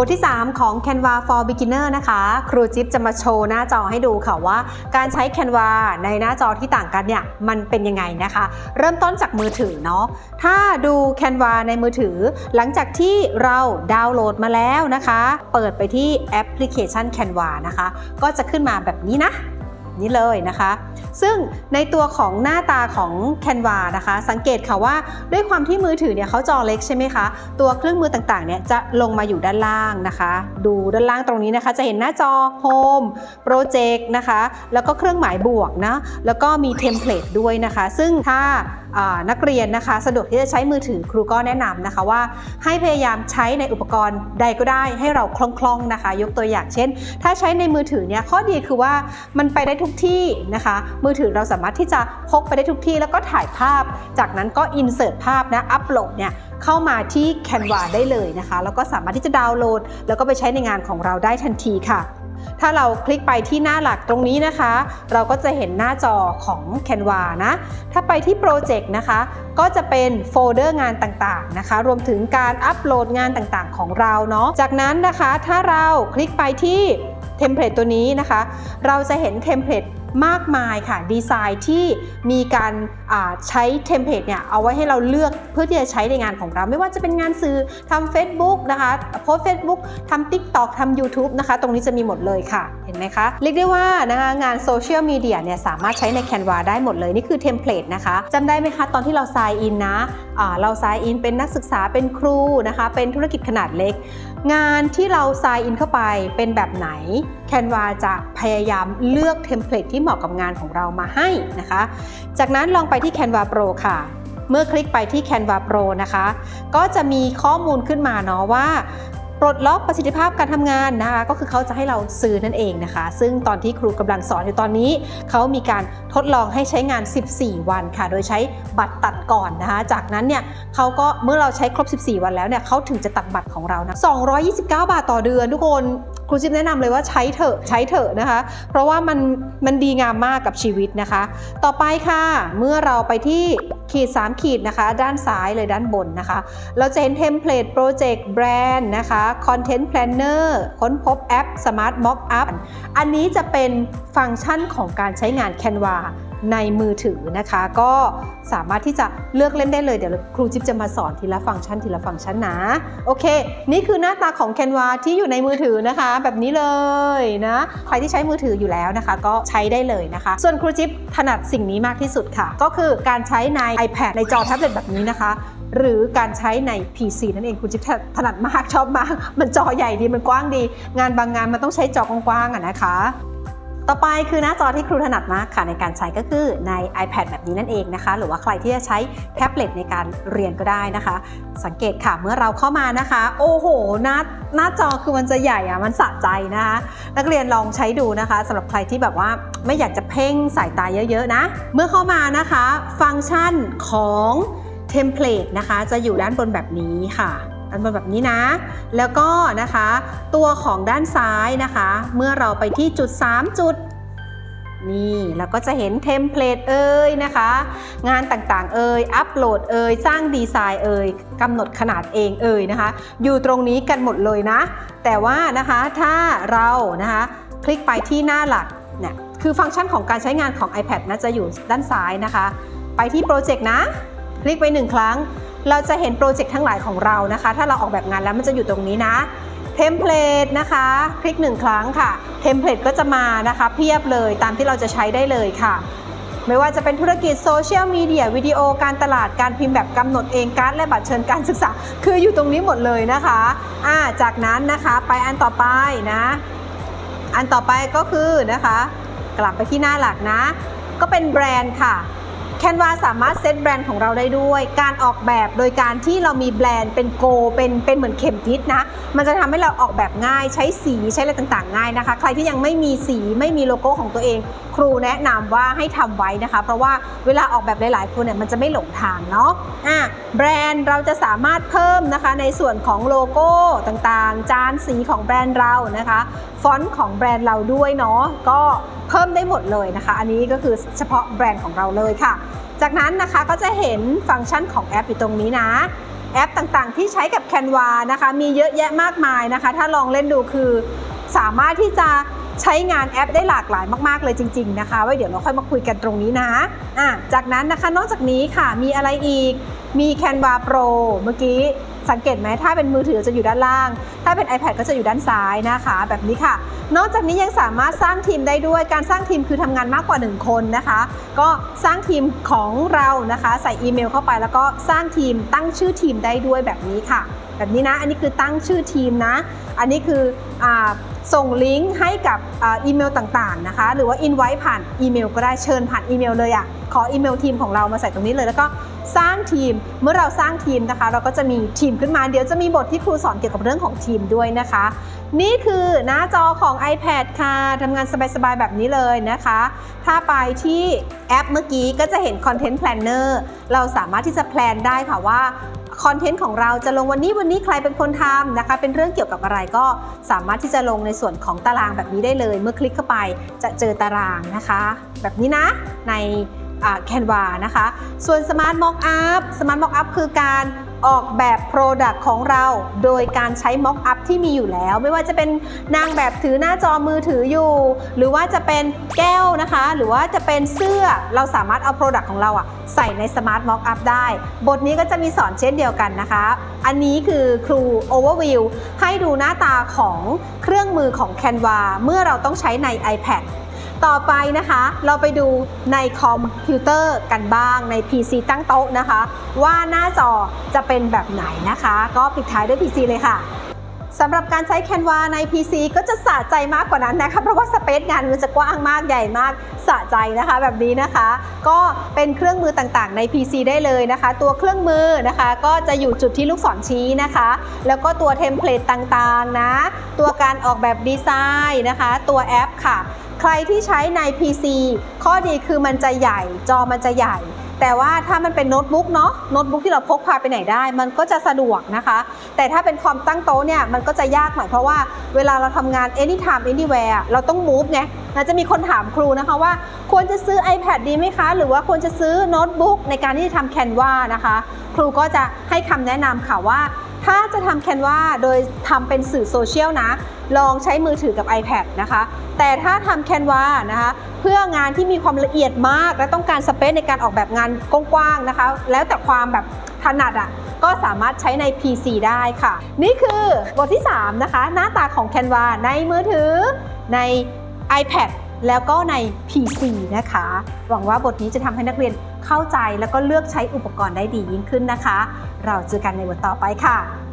บทที่ 3 ของ Canva for Beginner นะคะ ครูจิ๊บจะมาโชว์หน้าจอให้ดูค่ะว่า การใช้ Canva ในหน้าจอที่ต่างกันเนี่ยมันเป็นยังไงนะคะ เริ่มต้นจากมือถือเนาะถ้าดู Canva ในมือถือ หลังจากที่เราดาวน์โหลดมาแล้วนะคะ เปิดไปที่แอปพลิเคชัน Canva นะคะ ก็จะขึ้นมาแบบนี้นะ นี่เลยนะคะ ซึ่งในตัวของหน้าตาของ Canva นะคะ สังเกตค่ะว่าด้วยความที่มือถือเนี่ยเขาจอเล็กใช่ไหมคะ ตัวเครื่องมือต่างๆเนี่ยจะลงมาอยู่ด้านล่างนะคะ ดูด้านล่างตรงนี้นะคะจะเห็นหน้าจอ Home Project นะคะ แล้วก็เครื่องหมายบวกนะแล้วก็มีเทมเพลตด้วยนะคะ ซึ่งถ้านักเรียนนะคะ สะดวกที่จะใช้มือถือครูก็แนะนำนะคะว่า ให้พยายามใช้ในอุปกรณ์ใดก็ได้ให้เราคล่องๆนะคะ ยกตัวอย่างเช่น ถ้าใช้ในมือถือเนี่ยข้อดีคือว่ามันไปได้ทุกที่นะคะ มือถือเราสามารถที่จะพกไปได้ทุกที่ แล้วก็ถ่ายภาพ จากนั้นก็อินเสิร์ตภาพนะอัปโหลดเนี่ยเข้ามาที่ Canva ได้เลยนะคะ แล้วก็สามารถที่จะดาวน์โหลด แล้วก็ไปใช้ในงานของเราได้ทันทีค่ะ ถ้าเราคลิกไปที่หน้าหลักตรงนี้นะคะ เราก็จะเห็นหน้าจอของ Canva นะ ถ้าไปที่โปรเจกต์นะคะ ก็จะเป็นโฟลเดอร์งานต่างๆนะคะ รวมถึงการอัปโหลดงานต่างๆ ของเราเนาะ จากนั้นนะคะถ้าเราคลิกไปที่เทมเพลตตัวนี้นะคะ เราจะเห็นเทมเพลต มากมายค่ะ ดีไซน์ที่มีการใช้เทมเพลตเนี่ยเอาไว้ให้เราเลือกเพื่อที่จะใช้ในงานของเรา ไม่ว่าจะเป็นงานสื่อทำ Facebook นะคะโพสเฟซบุ๊กทำ TikTok ทำ YouTube นะคะ ตรงนี้จะมีหมดเลยค่ะเห็นไหมคะ เรียกได้ว่านะคะงานโซเชียลมีเดียเนี่ยสามารถใช้ใน Canva ได้หมดเลย นี่คือเทมเพลตนะคะจำได้ไหมคะ ตอนที่เรา sign in นะเรา sign in เป็นนักศึกษาเป็นครูนะคะ เป็นธุรกิจขนาดเล็ก งานที่เรา sign in เข้าไปเป็นแบบไหน Canva จะพยายามเลือกเทมเพลตที่เหมาะกับงานของเรามาให้นะคะ จากนั้นลองไปที่ Canva Pro ค่ะเมื่อคลิกไปที่ Canva Pro นะคะ ก็จะมีข้อมูลขึ้นมาเนาะว่า ปลดล็อกประสิทธิภาพการทำงานนะคะ ก็คือเขาจะให้เราซื้อนั่นเองนะคะ ซึ่งตอนที่ครูกำลังสอนอยู่ตอนนี้ เขามีการทดลองให้ใช้งาน 14 วันค่ะ โดยใช้บัตรตัดก่อนนะคะ จากนั้นเนี่ยเขาก็เมื่อเราใช้ครบ 14 วันแล้วเนี่ยเขาถึงจะตัดบัตรของเรานะ229 บาทต่อเดือนทุกคน ครูจิ๊บแนะนำเลยว่าใช้เถอะใช้เถอะนะคะ เพราะว่ามันมันดีงามมากกับชีวิตนะคะ ต่อไปค่ะ เมื่อเราไปที่ขีด 3 ขีดนะคะ ด้านซ้ายเลยด้านบนนะคะ เราจะเห็นเทมเพลตโปรเจกต์แบรนด์นะคะคอนเทนต์แพลนเนอร์ค้นพบแอป Smart Mock Up อันนี้จะเป็นฟังก์ชันของการใช้งาน Canva ในมือถือนะคะ ก็สามารถที่จะเลือกเล่นได้เลยเดี๋ยวครูจิ๊บจะมาสอนทีละฟังก์ชันทีละฟังก์ชันนะโอเค นี่คือหน้าตาของ Canva ที่อยู่ในมือถือนะคะ แบบนี้เลยนะใครที่ใช้มือถืออยู่แล้วนะคะ ก็ใช้ได้เลยนะคะ ส่วนครูจิ๊บถนัดสิ่งนี้มากที่สุดค่ะ ก็คือการใช้ใน iPad ในจอแท็บเล็ตแบบนี้นะคะหรือการใช้ใน PC นั่นเองคุณจิ๊บถนัดมากชอบมาก มันจอใหญ่ดีมันกว้างดี งานบางงานมันต้องใช้จอกว้างๆอะนะคะ ต่อไปคือหน้าจอที่ครูถนัดมากค่ะในการใช้ก็คือใน iPad แบบนี้นั่นเองนะคะ หรือว่าใครที่จะใช้แท็บเล็ตในการเรียนก็ได้นะคะ สังเกตค่ะเมื่อเราเข้ามานะคะ โอ้โหหน้าหน้าจอคือมันจะใหญ่อะมันสะใจนะคะ นักเรียนลองใช้ดูนะคะสำหรับใครที่แบบว่าไม่อยากจะเพ่งสายตาเยอะๆนะ เมื่อเข้ามานะคะ ฟังก์ชันของเทมเพลตนะคะ จะอยู่ด้านบนแบบนี้ค่ะ ด้านบนแบบนี้นะ แล้วก็นะคะ ตัวของด้านซ้ายนะคะ เมื่อเราไปที่จุด 3 จุดนี่เราก็จะเห็นเทมเพลตเอ่ยนะคะ งานต่างๆเอ่ยอัปโหลดเอ่ยสร้างดีไซน์เอ่ยกำหนดขนาดเองเอ่ยนะคะ อยู่ตรงนี้กันหมดเลยนะ แต่ว่านะคะถ้าเรานะคะคลิกไปที่หน้าหลักเนี่ยคือฟังก์ชันของการใช้งานของ iPad นะจะอยู่ด้านซ้ายนะคะ ไปที่โปรเจกต์นะ คลิกไปหนึ่งครั้ง เราจะเห็นโปรเจกต์ทั้งหลายของเรานะคะ ถ้าเราออกแบบงานแล้วมันจะอยู่ตรงนี้นะเทมเพลตนะคะ คลิกหนึ่งครั้งค่ะเทมเพลตก็จะมานะคะ เพียบเลยตามที่เราจะใช้ได้เลยค่ะ ไม่ว่าจะเป็นธุรกิจโซเชียลมีเดียวิดีโอการตลาดการพิมพ์แบบกำหนดเองการ์ดและบัตรเชิญการศึกษา คืออยู่ตรงนี้หมดเลยนะคะอ่าจากนั้นนะคะไปอันต่อไปนะ อันต่อไปก็คือนะคะ กลับไปที่หน้าหลักนะ ก็เป็นแบรนด์ค่ะ Canva สามารถเซตแบรนด์ของเราได้ด้วย การออกแบบโดยการที่เรามีแบรนด์เป็นโก เป็นเป็นเหมือนเข็มทิศนะ มันจะทำให้เราออกแบบง่ายใช้สีใช้อะไรต่างๆ ง่ายนะคะ ใครที่ยังไม่มีสีไม่มีโลโก้ของตัวเอง ครูแนะนำว่าให้ทำไว้นะคะ เพราะว่าเวลาออกแบบหลาย ๆ คนเนี่ยมันจะไม่หลงทางเนาะอะแบรนด์เราจะสามารถเพิ่มนะคะในส่วนของโลโก้ต่างๆ จานสีของแบรนด์เรานะคะฟอนต์ของแบรนด์เราด้วยเนาะก็เพิ่มได้หมดเลยนะคะ อันนี้ก็คือเฉพาะแบรนด์ของเราเลยค่ะ จากนั้นนะคะก็จะเห็นฟังก์ชันของแอปอยู่ตรงนี้นะแอปต่างๆ ที่ใช้กับ Canva นะคะ มีเยอะแยะมากมายนะคะ ถ้าลองเล่นดูคือสามารถที่จะ ใช้งานแอปได้หลากหลายมากๆเลยจริง ๆ นะคะไว้เดี๋ยวเราค่อยมาคุยกันตรงนี้นะอะจากนั้นนะคะนอกจากนี้ค่ะมีอะไรอีกมี Canva Pro เมื่อกี้สังเกตไหมถ้าเป็นมือถือจะอยู่ด้านล่าง ถ้าเป็น iPad ก็จะอยู่ด้านซ้ายนะคะ แบบนี้ค่ะ นอกจากนี้ยังสามารถสร้างทีมได้ด้วยการสร้างทีมคือทำงานมากกว่า 1 คนนะคะ ก็สร้างทีมของเรานะคะ ใส่อีเมลเข้าไปแล้วก็สร้างทีมตั้งชื่อทีมได้ด้วยแบบนี้ค่ะ แบบนี้นะ อันนี้คือตั้งชื่อทีมนะ อันนี้คืออส่งลิงก์ให้กับอ,อีเมลต่างๆนะคะ หรือว่าอินไว้ผ่านอีเมลก็ได้เชิญผ่านอีเมลเลยอะ่ะขออีเมลทีมของเรามาใส่ตรงนี้เลย แล้วก็สร้างทีมเมื่อเราสร้างทีมนะคะ เราก็จะมีทีมขึ้นมาเดี๋ยวจะมีบทที่ครูสอนเกี่ยวกับเรื่องของทีมด้วยนะคะ นี่คือหน้าจอของ iPad ค่ะทำงานสบายๆ แบบนี้เลยนะคะ ถ้าไปที่แอปเมื่อกี้ก็จะเห็น Content Planner เราสามารถที่จะแพลนได้ค่ะว่าคอนเทนต์ของเราจะลงวันนี้วันนี้ใครเป็นคนทำนะคะ เป็นเรื่องเกี่ยวกับอะไรก็สามารถที่จะลงในส่วนของตารางแบบนี้ได้เลย เมื่อคลิกเข้าไปจะเจอตารางนะคะ แบบนี้นะในแคนวานะคะ ส่วน Smart Mock Up Smart Mock Up คือการ ออกแบบ Product ของเรา โดยการใช้ Mock Up ที่มีอยู่แล้ว ไม่ว่าจะเป็นนางแบบถือหน้าจอมือถืออยู่ หรือว่าจะเป็นแก้วนะคะ หรือว่าจะเป็นเสื้อเราสามารถเอา Product ของเราอะใส่ใน Smart Mock Up ได้ บทนี้ก็จะมีสอนเช่นเดียวกันนะคะ อันนี้คือครู Overview ให้ดูหน้าตาของเครื่องมือของ Canva เมื่อเราต้องใช้ใน iPad ต่อไปนะคะเราไปดูในคอมพิวเตอร์กันบ้างใน PC ตั้งโต๊ะนะคะ ว่าหน้าจอจะเป็นแบบไหนนะคะ ก็ปิดท้ายด้วย PC เลยค่ะ สำหรับการใช้ Canva ใน PC ก็จะสะใจมากกว่านั้นนะคะ เพราะว่าสเปซงานมันจะกว้างมากใหญ่มากสะใจนะคะแบบนี้นะคะ ก็เป็นเครื่องมือต่างๆใน PC ได้เลยนะคะ ตัวเครื่องมือนะคะก็จะอยู่จุดที่ลูกศรชี้นะคะ แล้วก็ตัวเทมเพลตต่างๆนะ ตัวการออกแบบดีไซน์นะคะ ตัวแอปค่ะ ใครที่ใช้ใน PC ข้อดีคือมันจะใหญ่จอมันจะใหญ่ แต่ว่าถ้ามันเป็นโน้ตบุ๊กเนาะโน้ตบุ๊กที่เราพกพาไปไหนได้ มันก็จะสะดวกนะคะ แต่ถ้าเป็นคอมตั้งโต๊ะเนี่ยมันก็จะยากหน่อยเพราะว่าเวลาเราทำงาน anytime anywhere เราต้อง move ไงเราจะมีคนถามครูนะคะว่า ควรจะซื้อ iPad ดีไหมคะ หรือว่าควรจะซื้อโน้ตบุ๊กในการที่จะทำแคนวานะคะ ครูก็จะให้คำแนะนำค่ะว่า ถ้าจะทำ Canva โดยทำเป็นสื่อโซเชียลนะ ลองใช้มือถือกับ iPad นะคะ แต่ถ้าทำ Canva นะคะ เพื่องานที่มีความละเอียดมาก และต้องการสเปซในการออกแบบงานกว้างๆนะคะ แล้วแต่ความแบบถนัดอะก็สามารถใช้ใน PC ได้ค่ะ นี่คือบทที่ 3 นะคะ หน้าตาของ Canva ในมือถือใน iPad แล้วก็ใน PC นะคะ หวังว่าบทนี้จะทำให้นักเรียน เข้าใจแล้วก็เลือกใช้อุปกรณ์ได้ดียิ่งขึ้นนะคะ เราเจอกันในบทต่อไปค่ะ